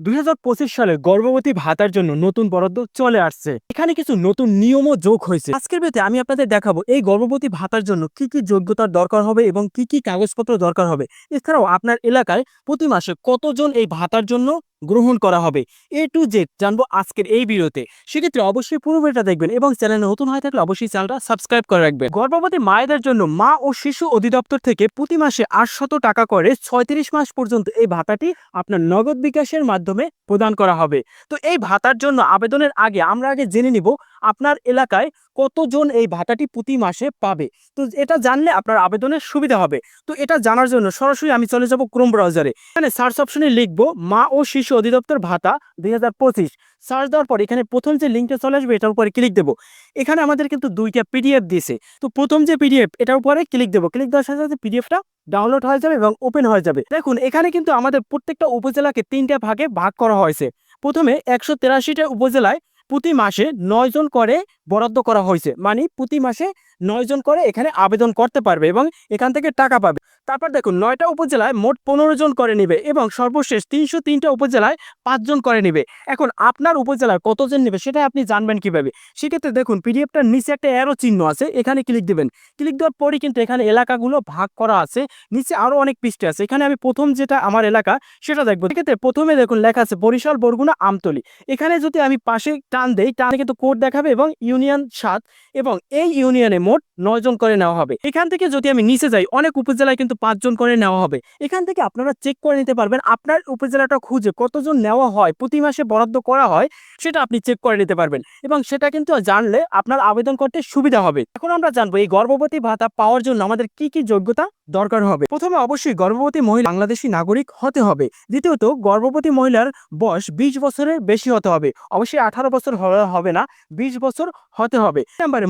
দুই হাজার পঁচিশ সালে গর্ভবতী ভাতার জন্য নতুন বরাদ্দ চলে আসছে। এখানে কিছু নতুন নিয়মও যোগ হয়েছে। আজকের ভিডিওতে আমি আপনাদের দেখাবো এই গর্ভবতী ভাতার জন্য কি কি যোগ্যতার দরকার হবে এবং কি কি কাগজপত্র দরকার হবে। এছাড়াও আপনার এলাকায় প্রতি মাসে কতজন এই ভাতার জন্য গ্রহণ করা হবে? এ টু জেড জানব আজকের এই ভিডিওতে। সেক্ষেত্রে অবশ্যই পুরো ভিডিওটা দেখবেন এবং চ্যানেলে নতুন হয়ে থাকলে অবশ্যই চ্যানেলটা সাবস্ক্রাইব করে রাখবেন। গর্ভবতী মায়েদের জন্য মা ও শিশু অধিদপ্তর থেকে প্রতি মাসে আটশত টাকা করে ছয়ত্রিশ মাস পর্যন্ত এই ভাতাটি আপনার নগদ বিকাশের মাধ্যমে প্রদান করা হবে। তো এই ভাতার জন্য আবেদনের আগে আমরা আগে জেনে নিব আপনার এলাকায় কতজন এই ভাতাটি প্রতি মাসে পাবে। তো এটা জানলে আপনার আবেদনের সুবিধা হবে। তো এটা জানার জন্য সরাসরি আমি চলে যাব ক্রোম ব্রাউজারে এখানে সার্চ অপশনে লিখব, মা ও শিশু অধিদপ্তর ভাতা দুই হাজার পঁচিশ। সার্চ দেওয়ার পর এখানে প্রথম যে লিঙ্কটা চলে আসবে, এটার উপরে ক্লিক দেবো। এখানে আমাদের কিন্তু দুইটা পিডিএফ দিয়েছে তো প্রথম যে পিডিএফ এটার উপরে ক্লিক দেবো। ক্লিক দেওয়ার সাথে সাথে পিডিএফটা ডাউনলোড হয়ে যাবে এবং ওপেন হয়ে যাবে। দেখুন, এখানে কিন্তু আমাদের প্রত্যেকটা উপজেলাকে তিনটা ভাগে ভাগ করা হয়েছে। প্রথমে একশো তেরাশিটা উপজেলায় প্রতি মাসে নয়জন করে বরাদ্দ করা হয়েছে। মানে প্রতি মাসে নয় জন করে এখানে আবেদন করতে পারবে এবং এখান থেকে টাকা পাবে। তারপর দেখুন, নয়টা উপজেলায় মোট পনেরো জন করে নেবে এবং সর্বশেষ তিনশো তিনটা উপজেলায় পাঁচজন করে নেবে। এখন আপনার উপজেলায় কতজন নেবে সেটা আপনি জানবেন কীভাবে? সেক্ষেত্রে দেখুন, পিডিএফটার নিচে একটা অ্যারো চিহ্ন আছে, এখানে ক্লিক দিবেন। ক্লিক দেওয়ার পরই কিন্তু এখানে এলাকাগুলো ভাগ করা আছে, নিচে আরও অনেক পৃষ্ঠে আছে। এখানে আমি প্রথম যেটা আমার এলাকা, সেটা দেখব। সেক্ষেত্রে প্রথমে দেখুন লেখা আছে বরিশাল, বরগুনা, আমতলি। এখানে যদি আমি পাশে টান দেই, টানে কিন্তু কোড দেখাবে এবং ইউনিয়ন সাত এবং এই ইউনিয়নে মোট নয় জন করে নেওয়া হবে। এখান থেকে যদি আমি নিচে যাই, অনেক উপজেলায় কিন্তু পাঁচজন করে নেওয়া হবে। এখান থেকে আপনারা চেক করে নিতে পারবেন আপনার উপজেলাটা খুঁজে কতজন নেওয়া হয়, প্রতি মাসে বরাদ্দ করা হয়, সেটা আপনি চেক করে নিতে পারবেন। এবং সেটা কিন্তু জানলে আপনার আবেদন করতে সুবিধা হবে। এখন আমরা জানব, এই গর্ভবতী ভাতা পাওয়ার জন্য আমাদের কি কি যোগ্যতা দরকার হবে? প্রথমে অবশ্যই গর্ভবতী মহিলা বাংলাদেশি নাগরিক হতে হবে। দ্বিতীয়ত, গর্ভবতী মহিলার বয়স বিশ বছরের বেশি হতে হবে। অবশ্যই আঠারো বছর হবে না, বিশ বছর হতে হবে।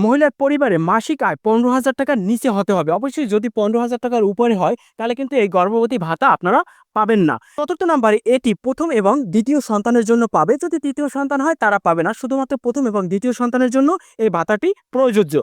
মহিলার পরিবারে মাসিক আয় পনেরো হাজার টাকার নিচে হতে হবে। অবশ্যই যদি পনেরো হাজার টাকার উপরে হয়, তাহলে কিন্তু এই গর্ভবতী ভাতা আপনারা পাবেন না। চতুর্থ নাম্বারে এটি প্রথম এবং দ্বিতীয় সন্তানের জন্য পাবে। যদি তৃতীয় সন্তান হয়, তারা পাবে না। শুধুমাত্র প্রথম এবং দ্বিতীয় সন্তানের জন্য এই ভাতাটি প্রযোজ্য।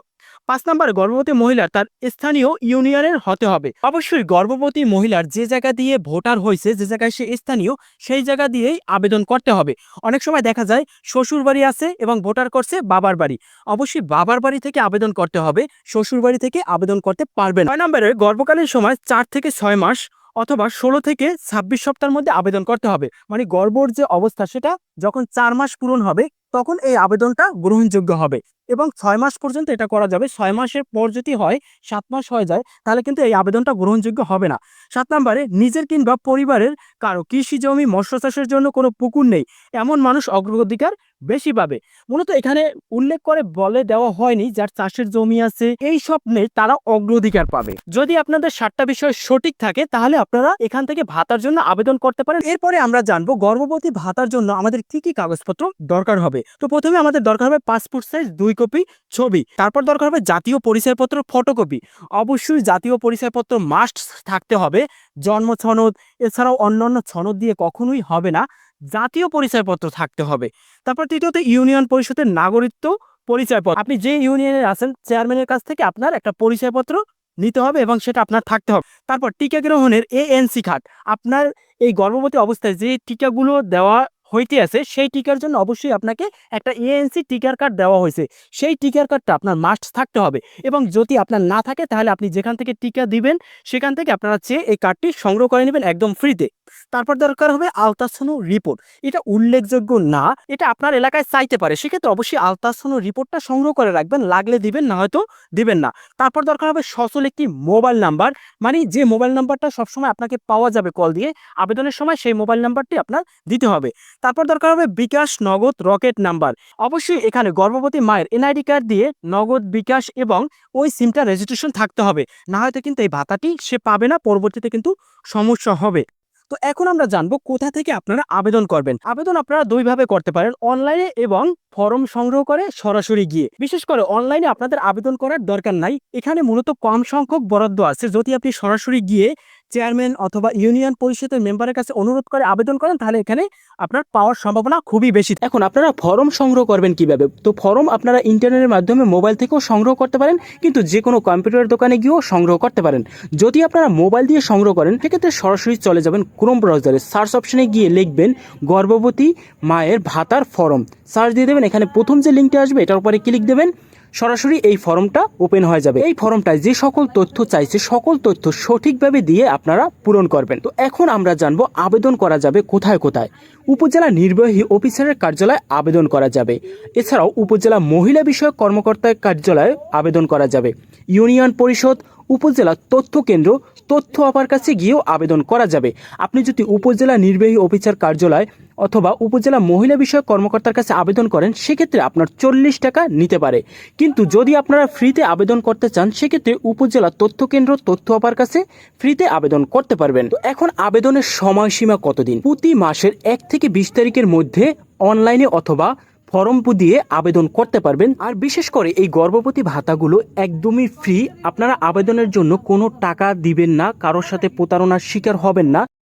পাঁচ নম্বরে গর্ভবতী মহিলার তার স্থানীয় ইউনিয়নের হতে হবে। অবশ্যই গর্ভবতী মহিলার যে জায়গা দিয়ে ভোটার হয়েছে, যে জায়গায় সে স্থানীয়, সেই জায়গা দিয়েই আবেদন করতে হবে। অনেক সময় দেখা যায় শ্বশুর বাড়ি আছে এবং ভোটার করছে বাবার বাড়ি। অবশ্যই বাবার বাড়ি থেকে আবেদন করতে হবে, শ্বশুর বাড়ি থেকে আবেদন করতে পারবেন ছয় নম্বরে গর্ভকালীন সময় চার থেকে ছয় মাস অথবা ষোলো থেকে ছাব্বিশ সপ্তাহের মধ্যে আবেদন করতে হবে। মানে গর্ভর যে অবস্থা, সেটা যখন চার মাস পূরণ হবে, তখন এই আবেদনটা গ্রহণযোগ্য হবে। এবং ছয় মাস পর্যন্ত এটা করা যাবে। ছয় মাসের পর যদি হয়, সাত মাস হয়ে যায়, তাহলে কিন্তু এই আবেদনটা গ্রহণযোগ্য হবে না। সাত নম্বরে, নিজের কিংবা পরিবারের কারও কৃষি জমি, মৎস্য চাষের জন্য কোনো পুকুর নেই। এমন মানুষ অগ্রাধিকার বেশি পাবে। মূলত এখানে উল্লেখ করে বলে দেওয়া হয়নি যার চাষের জমি আছে, এই সব নেই তারা অগ্রাধিকার পাবে। যদি আপনাদের সাতটা বিষয় সঠিক থাকে, তাহলে আপনারা এখান থেকে ভাতার জন্য আবেদন করতে পারেন। এরপরে আমরা জানব, গর্ভবতী ভাতার জন্য আমাদের কি কি কাগজপত্র দরকার হবে? তো প্রথমে আমাদের দরকার হবে পাসপোর্ট সাইজ দুই কপি ছবি। তারপর দরকার হবে জাতীয় পরিচয়পত্র ফটোকপি। অবশ্যই জাতীয় পরিচয়পত্র মাস্ট থাকতে হবে। জন্ম সনদ, এছাড়াও অন্যান্য সনদ দিয়ে কখনোই হবে না। জাতীয় পরিচয়পত্র থাকতে হবে। তারপর তৃতীয়ত ইউনিয়ন পরিষদের নাগরিকত্ব পরিচয়পত্র। আপনি যে ইউনিয়নের আছেন, চেয়ারম্যানের কাছ থেকে আপনার একটা পরিচয়পত্র নিতে হবে এবং সেটা আপনার থাকতে হবে। তারপর টিকা গ্রহণের এএনসি কার্ড আপনার এই গর্ভবতী অবস্থায় যে টিকাগুলো দেওয়া হইতে আছে, সেই টিকার জন্য অবশ্যই আপনাকে একটা এএনসি টিকার কার্ড দেওয়া হয়েছে। সেই টিকার কার্ডটা আপনার মাস্ট থাকতে হবে এবং যদি আপনার না থাকে, তাহলে আপনি যেখান থেকে টিকা দিবেন, সেখান থেকে আপনারা চেয়ে এই কার্ডটি সংগ্রহ করে নেবেন একদম ফ্রিতে তারপর দরকার হবে আলতাসনো রিপোর্ট এটা উল্লেখযোগ্য না, এটা আপনার এলাকায় চাইতে পারে। সেক্ষেত্রে অবশ্যই আলতাসনো রিপোর্টটা সংগ্রহ করে রাখবেন, লাগলে দিবেন, না হয়তো দিবেন না। তারপর দরকার হবে সচল একটি মোবাইল নাম্বার মানে যে মোবাইল নাম্বারটা সবসময় আপনাকে পাওয়া যাবে কল দিয়ে, আবেদনের সময় সেই মোবাইল নাম্বারটি আপনার দিতে হবে। তারপর দরকার হবে বিকাশ নগদ রকেট নাম্বার। অবশ্যই এখানে গর্ভবতী মায়ের এনআইডি কার্ড দিয়ে নগদ বিকাশ এবং ওই সিমটা রেজিস্ট্রেশন থাকতে হবে। না হয়তো কিন্তু এই ভাতাটি সে পাবে না, পরবর্তীতে কিন্তু সমস্যা হবে। তো এখন আমরা জানব কোথা থেকে আপনারা আবেদন করবেন। আবেদন আপনারা দুইভাবে করতে পারেন, অনলাইনে এবং ফর্ম সংগ্রহ করে সরাসরি গিয়ে। বিশেষ করে অনলাইনে আপনাদের আবেদন করার দরকার নাই। এখানে মূলত কম সংখ্যক বরাদ্দ আছে। যদি আপনি সরাসরি গিয়ে চেয়ারম্যান অথবা ইউনিয়ন পরিষদের মেম্বারের কাছে অনুরোধ করে আবেদন করেন, তাহলে এখানে আপনার পাওয়ার সম্ভাবনা খুবই বেশি এখন আপনারা ফর্ম সংগ্রহ করবেন কীভাবে? তো ফর্ম আপনারা ইন্টারনেটের মাধ্যমে মোবাইল থেকেও সংগ্রহ করতে পারেন, কিন্তু যে কোনো কম্পিউটার দোকানে গিয়েও সংগ্রহ করতে পারেন। যদি আপনারা মোবাইল দিয়ে সংগ্রহ করেন, সেক্ষেত্রে সরাসরি চলে যাবেন ক্রোম ব্রাউজারে সার্চ অপশনে গিয়ে লিখবেন গর্ভবতী মায়ের ভাতার ফর্ম। সার্চ দিয়ে দেবেন, এখানে প্রথম যে লিঙ্কটা আসবে, এটার উপরে ক্লিক দেবেন। সরাসরি এই ফর্মটা ওপেন হয়ে যাবে। এই ফর্মটায় যে সকল তথ্য চাইছে, সকল তথ্য সঠিকভাবে দিয়ে আপনারা পূরণ করবেন। তো এখন আমরা জানব আবেদন করা যাবে কোথায় কোথায়। উপজেলা নির্বাহী অফিসারের কার্যালয়ে আবেদন করা যাবে। এছাড়াও উপজেলা মহিলা বিষয়ক কর্মকর্তার কার্যালয়ে আবেদন করা যাবে। ইউনিয়ন পরিষদ উপজেলা তথ্য কেন্দ্র, তথ্য আপার কাছে গিয়েও আবেদন করা যাবে। আপনি যদি উপজেলা নির্বাহী অফিসার কার্যালয় অথবা উপজেলা মহিলা বিষয়ক কর্মকর্তার কাছে আবেদন করেন, সেক্ষেত্রে আপনার চল্লিশ টাকা নিতে পারে। কিন্তু যদি আপনারা ফ্রিতে আবেদন করতে চান, সেক্ষেত্রে উপজেলা তথ্য কেন্দ্র, তথ্য আপার কাছে ফ্রিতে আবেদন করতে পারবেন। তো এখন আবেদনের সময়সীমা কতদিন? প্রতি মাসের এক থেকে বিশ তারিখের মধ্যে, অনলাইনে অথবা ফর্ম দিয়ে আবেদন করতে পারবেন। আর বিশেষ করে এই গর্ভবতী ভাতাগুলো একদমই ফ্রি আপনারা আবেদনের জন্য কোনো টাকা দিবেন না, কারোর সাথে প্রতারণার শিকার হবেন না।